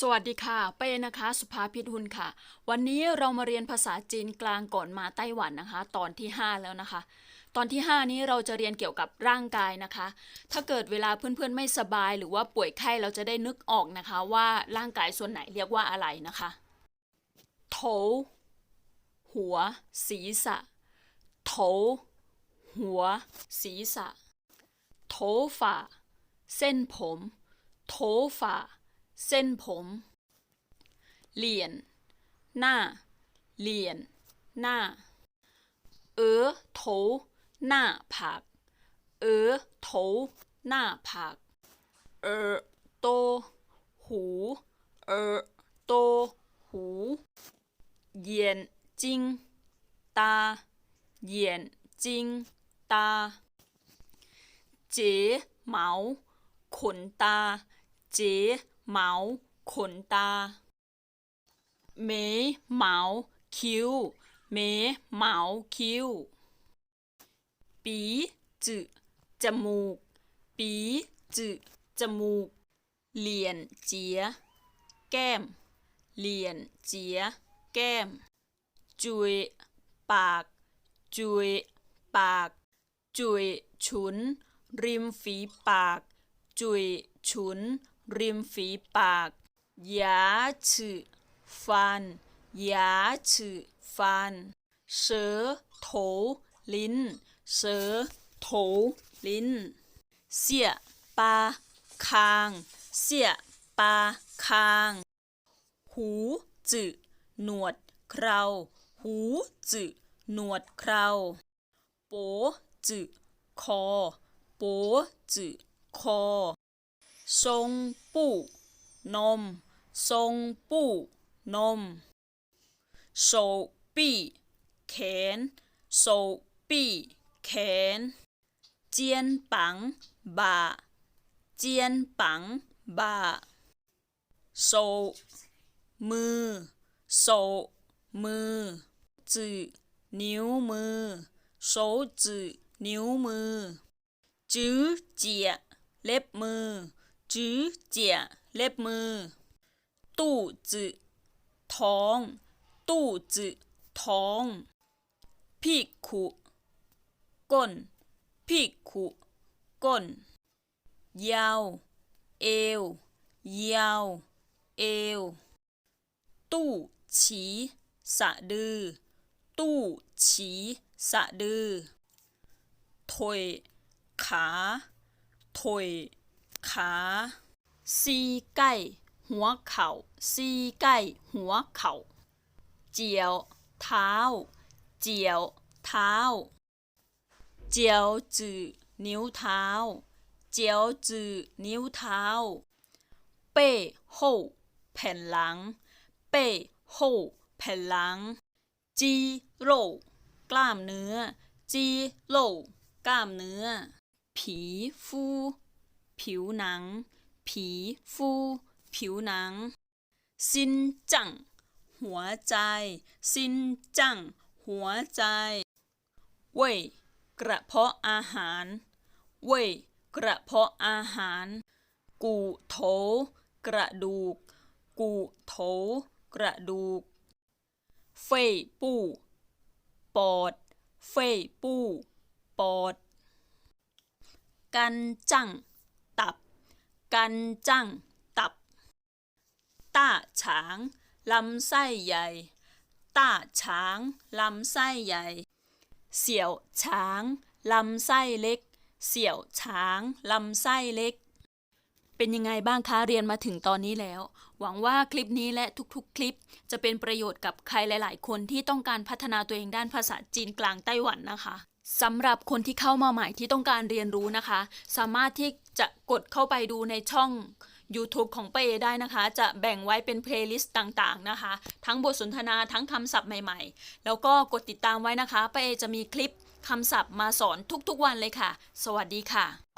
สวัสดีค่ะ เป้นะคะ สุภาพิทุนค่ะ วันนี้เรามาเรียนภาษาจีนกลางก่อนมาไต้หวันนะคะ ตอนที่ 5 แล้วนะคะ ตอนที่ 5 นี้เราจะเรียนเกี่ยวกับร่างกายนะคะ ถ้าเกิดเวลาเพื่อนๆไม่สบายหรือว่าป่วยไข้เราจะได้นึกออกนะคะ ว่าร่างกายส่วนไหนเรียกว่าอะไรนะคะโถหัว ศีรษะโถหัว ศีรษะโถฝ่าเส้นผมโถฝ่า เส้นผมเหรียญหน้าเหรียญหน้า เออโถหน้าผากเออโถหน้าผากเออโตหูเออโตหูเหยียนจิงตาเยียนจิงตาเจ๋เหมาขนตาเจ๋ เหมาขนตาเมเหมาคิ้วเมเหมาคิ้วปีจืจมูก ปีจืจมูก เหลียนเจีย แก้ม เหลียนเจีย แก้ม จุย ปาก จุย ปาก จุย ฉุน ริมฝีปาก จุย ฉุน ริมฝีปาก 牙齿ฟัน 牙齿ฟัน เสือโถ ลิ้น เสือโถ ลิ้น เสียปาคาง เสียปาคาง หูจืหนวดเครา หูจืหนวดเครา โปจืคอ โปจืคอ ทรงปู้นม ทรงปู้นม手臂แขน手臂แขน肩膀บ่า肩膀บ่า手มือ手มือจือนิ้วมือ手指นิ้วมือ จื้อเจีย เล็บมือ จื้อเจียเล็บมือ ตู้จือท้อง ตู้จือท้องพิกขุก้นพิกขุก้น ยาว เอว ยาว เอว ตู้ฉีสะดือ ตู้ฉีสะดือถวยขาถวย ขาซีใกล้หัวเข่าซีใกล้หัวเข่าเจียว เท้า เจียว เท้า เจียวจือนิ้วเท้า เจียวจือนิ้วเท้า เป้โห่แผ่นหลัง เป้โห่แผ่นหลัง จีโร่กล้ามเนื้อ จีโร่กล้ามเนื้อ ผีฟู ผิวหนัง ผีฟูผิวหนัง ซินจังหัวใจ ซินจังหัวใจเว่ยกระเพาะอาหารเว่ยกระเพาะอาหาร กูโถ กระดูก กูโถ กระดูก เฟ่ยปู้ปอด เฟ่ยปู้ปอด กันจัง กันจังตับ ต้าฉางลำไส้ใหญ่ ต้าฉางลำไส้ใหญ่ เสี่ยวช้างลำไส้เล็ก เสี่ยวช้างลำไส้เล็ก เป็นยังไงบ้างคะเรียนมาถึงตอนนี้แล้ว หวังว่าคลิปนี้และทุกๆ คลิป จะเป็นประโยชน์กับใครหลาย ๆ คนที่ต้องการพัฒนาตัวเองด้านภาษาจีนกลางไต้หวันนะคะ สำหรับคนที่เข้ามาใหม่ที่ต้องการเรียนรู้นะคะ สามารถที่จะกดเข้าไปดูในช่อง YouTube ของเปได้นะคะ จะแบ่งไว้เป็นเพลย์ลิสต์ต่างๆนะคะ ทั้งบทสนทนาทั้งคำศัพท์ใหม่ๆ แล้วก็กดติดตามไว้นะคะ เปจะมีคลิปคำศัพท์มาสอนทุกๆวันเลยค่ะ สวัสดีค่ะ